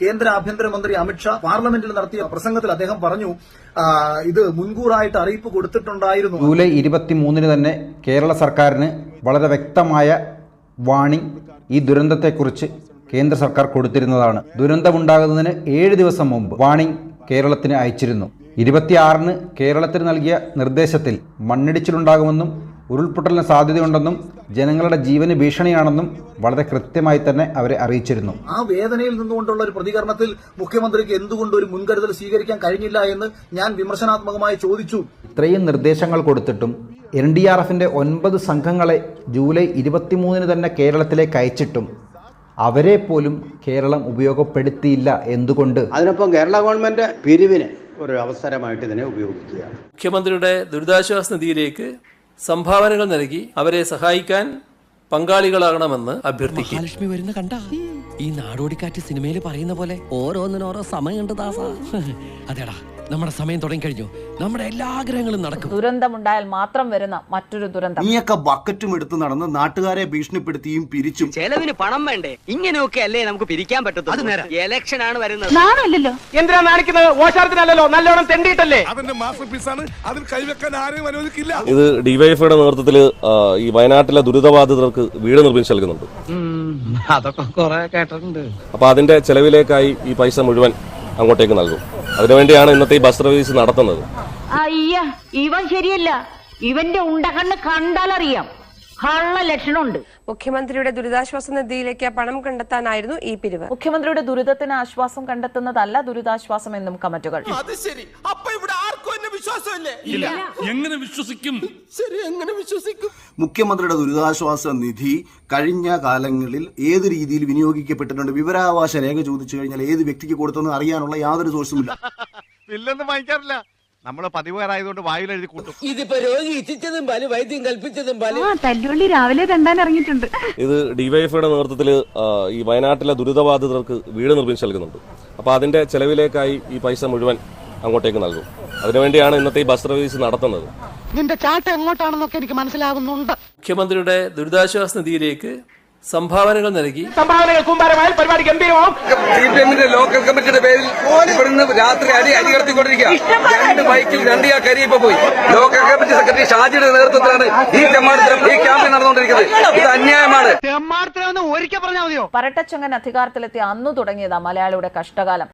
കേന്ദ്ര ആഭ്യന്തരമന്ത്രി അമിത്ഷാ പാർലമെന്റിൽ നടത്തിയ പ്രസംഗത്തിൽ അദ്ദേഹം പറഞ്ഞു ഇത് മുൻകൂറായിട്ട് അറിയിപ്പ് കൊടുത്തിട്ടുണ്ടായിരുന്നു. ജൂലൈ ഇരുപത്തിമൂന്നിന് തന്നെ കേരള സർക്കാരിന് വളരെ വ്യക്തമായ വാണിംഗ് ഈ ദുരന്തത്തെക്കുറിച്ച് കേന്ദ്ര സർക്കാർ കൊടുത്തിരുന്നതാണ്. ദുരന്തമുണ്ടാകുന്നതിന് ഏഴ് ദിവസം മുമ്പ് വാണിംഗ് കേരളത്തിന് അയച്ചിരുന്നു. ഇരുപത്തിയാറിന് കേരളത്തിന് നൽകിയ നിർദ്ദേശത്തിൽ മണ്ണിടിച്ചിലുണ്ടാകുമെന്നും ഉരുൾപൊട്ടലിന് സാധ്യതയുണ്ടെന്നും ജനങ്ങളുടെ ജീവന് ഭീഷണിയാണെന്നും വളരെ കൃത്യമായി തന്നെ അവരെ അറിയിച്ചിരുന്നു. ആ വേദനയിൽ നിന്നുകൊണ്ടുള്ള ഒരു പ്രതികരണത്തിൽ മുഖ്യമന്ത്രിക്ക് എന്തുകൊണ്ട് ഒരു മുൻകരുതൽ സ്വീകരിക്കാൻ കഴിഞ്ഞില്ല എന്ന് ഞാൻ വിമർശനാത്മകമായി ചോദിച്ചു. ഇത്രയും നിർദ്ദേശങ്ങൾ കൊടുത്തിട്ടും എൻ ഡി ആർ എഫിന്റെ ഒൻപത് സംഘങ്ങളെ ജൂലൈ ഇരുപത്തിമൂന്നിന് തന്നെ കേരളത്തിലേക്ക് അയച്ചിട്ടും അവരെ പോലും കേരളം ഉപയോഗപ്പെടുത്തിയില്ല എന്തുകൊണ്ട്? അതിനൊപ്പം കേരള ഗവൺമെന്റ് പിരിവിന് ഒരു അവസരമായിട്ട് ഇതിനെ ഉപയോഗിക്കുക മുഖ്യമന്ത്രിയുടെ ദുരിതാശ്വാസ നിധിയിലേക്ക് സംഭാവനകൾ നൽകി അവരെ സഹായിക്കാൻ പങ്കാളികളാകണമെന്ന് അഭ്യർത്ഥിക്കും ലക്ഷ്മി വരുന്ന കണ്ട? ഈ നാടോടിക്കാറ്റ് സിനിമയിൽ പറയുന്ന പോലെ ഓരോന്നിനോരോ സമയമുണ്ട് ദാസ. അതേടാ. നമ്മുടെ സമയം തുടങ്ങിക്കഴിഞ്ഞു. നമ്മുടെ എല്ലാ ആഗ്രഹങ്ങളും നടക്കും. ദുരന്തമുണ്ടായാൽ മാത്രം വരുന്ന മറ്റൊരു ദുരന്തം. നീയൊക്കെ ബക്കറ്റും എടുത്ത് നടന്ന് നാട്ടുകാരെ ഭീഷണിപ്പെടുത്തിയും പിരിച്ചും. ചെലവിന് പണം വേണ്ടേ? ഇങ്ങനെയൊക്കെ അല്ലേ നമുക്ക് പിരിക്കാൻ പറ്റത്തുള്ളൂ. ഇലക്ഷൻ ആണ് വരുന്നത്. നാണല്ലോ എന്തിനാ നാണിക്കുന്നത് ഓശാരത്തിനല്ലോ നല്ലോണം തെണ്ടിയിട്ടല്ലേ? അതിന്റെ മാസ്റ്റർ പീസാണ് അതിൽ കൈവെക്കാൻ ആരെയും അനുവദിക്കില്ല. ഇത് ഡിവൈഎഫ്ഐയുടെ നേതൃത്വത്തിൽ ഈ വയനാട്ടിലെ ദുരിതബാധിതർക്ക് വീട് നിർമ്മിച്ച് നൽകുന്നുണ്ട്. അതൊക്കെ കേട്ടിട്ടുണ്ട്. അപ്പോൾ അതിന്റെ ചെലവിലേക്കായി ഈ പൈസ മുഴുവൻ അങ്ങോട്ടേക്ക് നൽകും. അതിനുവേണ്ടിയാണ് ഇന്നത്തെ ഈ ബസ് സർവീസ് നടത്തുന്നത്. അയ്യ ഇവൻ ശരിയല്ല. ഇവന്റെ ഉണ്ടകണ്ണ് കണ്ടാലറിയാം. ലക്ഷണമുണ്ട്. മുഖ്യമന്ത്രിയുടെ ദുരിതാശ്വാസ നിധിയിലേക്ക് പണം കണ്ടെത്താനായിരുന്നു ഈ പിരിവ്. മുഖ്യമന്ത്രിയുടെ ദുരിതത്തിന് ആശ്വാസം കണ്ടെത്തുന്നതല്ല ദുരിതാശ്വാസം എന്നും കമന്റുകൾ. വിശ്വാസമില്ലേ? എങ്ങനെ വിശ്വസിക്കും? ശരി എങ്ങനെ വിശ്വസിക്കും? മുഖ്യമന്ത്രിയുടെ ദുരിതാശ്വാസ നിധി കഴിഞ്ഞ കാലങ്ങളിൽ ഏത് രീതിയിൽ വിനിയോഗിക്കപ്പെട്ടിട്ടുണ്ട്? വിവരാവകാശ രേഖ ചോദിച്ചു കഴിഞ്ഞാൽ ഏത് വ്യക്തിക്ക് കൊടുത്തെന്ന് അറിയാനുള്ള യാതൊരു സോഴ്സുമില്ല ഇല്ലെന്ന് വാങ്ങിക്കാറില്ല. നമ്മൾ പതിവുകാരായതുകൊണ്ട് വായിലെഴുതി കൂട്ടും. ഇതിപ്പോ രോഗി ഇച്ഛിച്ചതും പാൽ വൈദ്യം കൽപ്പിച്ചതും പാൽ. തല്ലുള്ളി രാവിലെ തണ്ടാൻ ഇറങ്ങിയിട്ടുണ്ട്. ഇത് ഡിവൈഎഫ്ഐയുടെ നേതൃത്വത്തിൽ ഈ വയനാട്ടിലെ ദുരിതബാധിതർക്ക് വീട് നിർമ്മിച്ച് നൽകുന്നുണ്ട്. അപ്പൊ അതിന്റെ ചെലവിലേക്കായി ഈ പൈസ മുഴുവൻ അങ്ങോട്ടേക്ക് നൽകും. അതിനുവേണ്ടിയാണ് ഇന്നത്തെ ഈ ബസ് സർവീസ് നടത്തുന്നത്. നിന്റെ ചാട്ട എങ്ങോട്ടാണെന്നൊക്കെ എനിക്ക് മനസ്സിലാകുന്നുണ്ട് മുഖ്യമന്ത്രിയുടെ ദുരിതാശ്വാസ നിധിയിലേക്ക് സംഭാവനകൾ നൽകി. സംഭാവനകൾ കൂമ്പാരമായി പരിപാടി ഗംഭീരമാവും സി പി എമ്മിന്റെ ലോക്കൽ കമ്മിറ്റിയുടെ പേരിൽ ഇവിടുന്ന് രാത്രി അടി അടി കടത്തിക്കൊണ്ടിരിക്കുക രണ്ട് ബൈക്കിൽ രണ്ട് ആ ഇപ്പൊ പോയി. ലോക്കൽ കമ്മിറ്റി സെക്രട്ടറി ഷാജിയുടെ നേതൃത്വത്തിലാണ് ഈ തെമ്മാടത്തരം ഈ ക്യാമ്പ് നടന്നുകൊണ്ടിരിക്കുന്നത്. ഇത് അന്യായമാണ്. തെമ്മാടത്തിനൊന്ന് ഒരിക്കൽ പറഞ്ഞാൽ മതിയോ? പരട്ടച്ചങ്ങൻ അധികാരത്തിലെത്തി അന്ന് തുടങ്ങിയതാ മലയാളിയുടെ കഷ്ടകാലം.